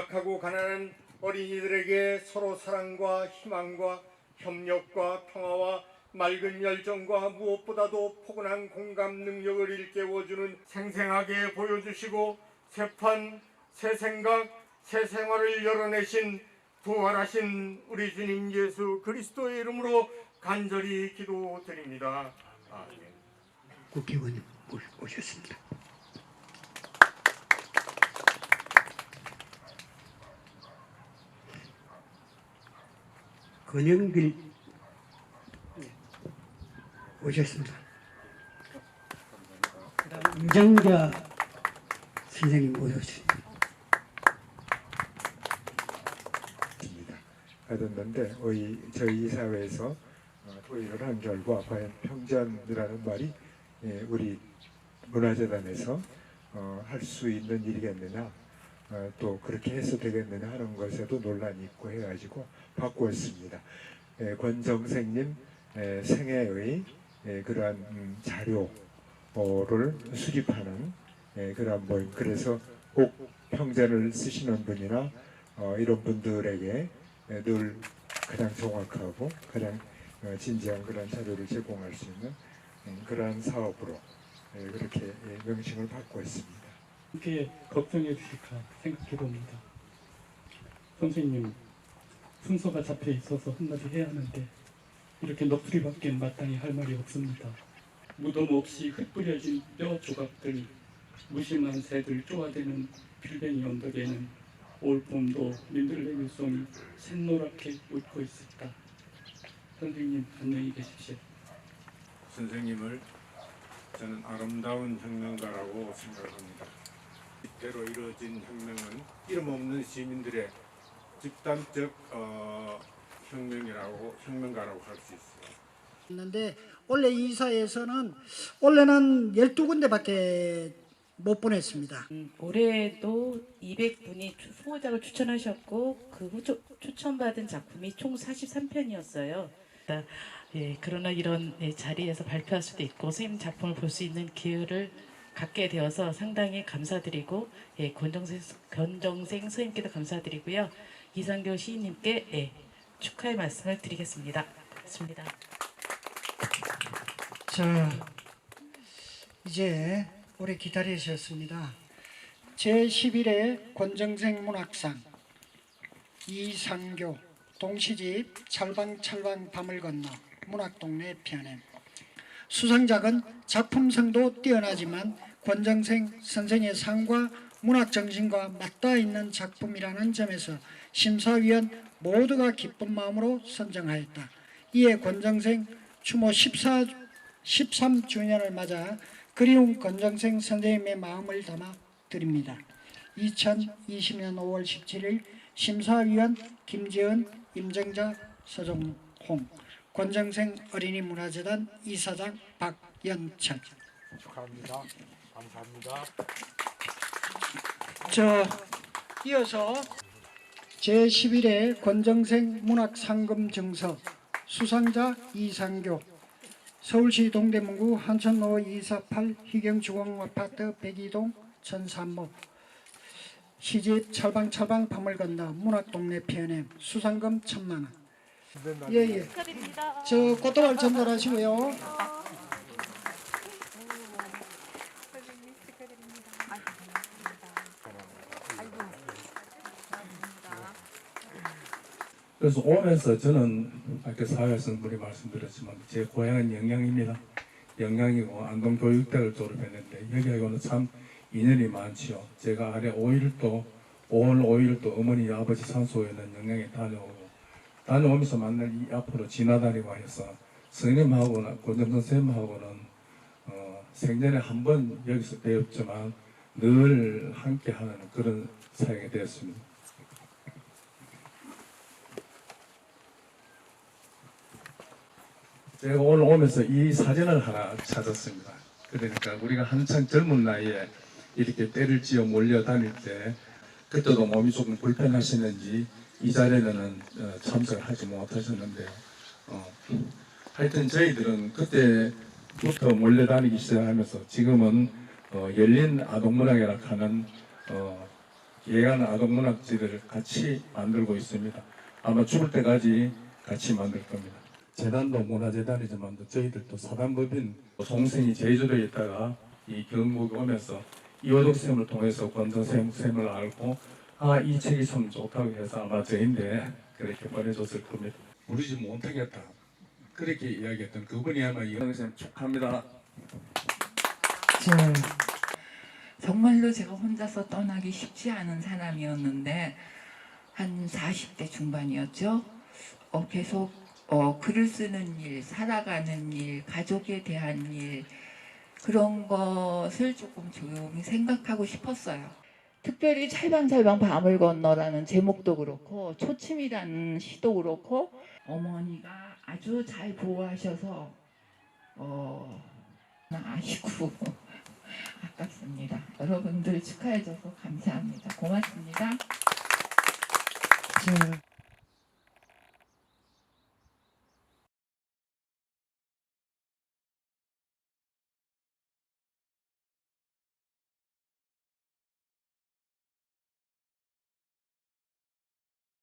약하고 가난한 어린이들에게 서로 사랑과 희망과 협력과 평화와 맑은 열정과 무엇보다도 포근한 공감 능력을 일깨워주는 생생하게 보여주시고 새판, 새 생각, 새 생활을 열어내신 부활하신 우리 주님 예수 그리스도의 이름으로 간절히 기도드립니다. 아멘. 국회의원님 모- 모셨습니다. 권영길 오셨습니다. 이정자 선생님 오셨습니다. 받았는데 저희, 사회에서 어, 토의를 한 결과 과연 평전이라는 말이 예, 우리 문화재단에서 어, 할수 있는 일이겠느냐 어, 또 그렇게 해서 되겠느냐 하는 것에도 논란이 있고 해가지고 바꾸었습니다. 예, 권정생님 예, 생애의 예, 그러한 음, 자료를 수집하는 예, 그러한 모임 그래서 꼭 평전을 쓰시는 분이나 어, 이런 분들에게 예, 늘 가장 정확하고 가장 어, 진지한 그런 자료를 제공할 수 있는 음, 그러한 사업으로 예, 그렇게 예, 명칭을 받고 있습니다. 함께 걱정해 주실까 생각해 봅니다. 선생님 순서가 잡혀 있어서 한마디 해야 하는데 이렇게 넋두리밖에 마땅히 할 말이 없습니다. 무덤 없이 흩뿌려진 뼈 조각들, 무심한 새들 쪼아대는 필뱅이 언덕에는 올 봄도 민들레미 송이 샛노랗게 웃고 있었다. 선생님 안녕히 계십시오. 선생님을 저는 아름다운 혁명가라고 생각합니다. 이때로 이루어진 혁명은 이름 없는 시민들의 집단적 어, 혁명이라고 혁명가라고 할 수 있어요. 있는데 원래 이사에서는 원래는 12군데밖에 못 보냈습니다. 음, 올해도 200분이 후보작을 추천하셨고 그 후초, 추천받은 작품이 총 43편이었어요. 예, 그러나 이런 예, 자리에서 발표할 수도 있고 선생님 작품을 볼 수 있는 기회를 갖게 되어서 상당히 감사드리고 예, 권정생, 권정생 선생님께도 감사드리고요. 이상교 시인님께 예, 축하의 말씀을 드리겠습니다. 고맙습니다. 자, 이제 오래 기다리셨습니다. 제11회 권정생 문학상 이상교 동시집 찰방찰방 밤을 건너 문학동네 편에 수상작은 작품성도 뛰어나지만 권정생 선생의 상과 문학 정신과 맞닿아 있는 작품이라는 점에서 심사위원 모두가 기쁜 마음으로 선정하였다. 이에 권정생 추모 14, 13주년을 맞아 그리운 권정생 선생님의 마음을 담아 드립니다. 2020년 5월 17일 심사위원 김지은, 임정자, 서정홍, 권정생 어린이 문화재단 이사장 박연철. 축하합니다. 감사합니다. 저 이어서 제11회 권정생 문학상금 증서 수상자 이상교 서울시 동대문구 한천로 248 희경주공아파트 102동 1003호 시집 철방철방 밤을 건너 문학동네 PNM 수상금 천만원 예예 축하드립니다. 저 꽃다발 전달하시고요 선생님 축하드립니다. 아이고, 아이고, 감사합니다. 그래서 오면서 저는 아까 사회에서 분이 말씀드렸지만 제 고향은 영양입니다. 영양이고 안동 교육대를 졸업했는데 여기하고는 참 인연이 많지요. 제가 아래 5일도 5월 5일도 어머니 아버지 산소에 는 영양에 다녀오고 다녀오면서 만날 이 앞으로 지나다니고 하여서 선생님하고는 권정선 선생님하고는 어, 생전에 한 번 여기서 배웠지만 늘 함께하는 그런 사이가 되었습니다. 제가 오늘 오면서 이 사진을 하나 찾았습니다. 그러니까 우리가 한창 젊은 나이에 이렇게 때를 지어 몰려 다닐 때 그때도 몸이 조금 불편하셨는지 이 자리에는 어, 참석을 하지 못하셨는데요. 어, 하여튼 저희들은 그때부터 몰려다니기 시작하면서 지금은 어, 열린 아동문학이라 하는 어, 예한 아동문학지를 같이 만들고 있습니다. 아마 죽을 때까지 같이 만들 겁니다. 재단도 문화재단이지만 저희들도 사단법인 동생이 제주도에 있다가 이 경북에 오면서 이호덕 쌤을 통해서 권정쌤 쌤을 알고 아 이 책이 참 좋다고 해서 아마 저인데 그렇게 보내줬을 겁니다. 우리 집 못하겠다. 그렇게 이야기했던 그분이 아마 이호덕 쌤 축하합니다. 저 정말로 제가 혼자서 떠나기 쉽지 않은 사람이었는데 한 40대 중반이었죠. 어, 계속 어, 글을 쓰는 일, 살아가는 일, 가족에 대한 일 그런 것을 조금 조용히 생각하고 싶었어요. 특별히 찰방찰방 밤을 건너라는 제목도 그렇고 초침이라는 시도 그렇고 어머니가 아주 잘 보호하셔서 어, 아시고 아깝습니다. 여러분들 축하해줘서 감사합니다. 고맙습니다. 저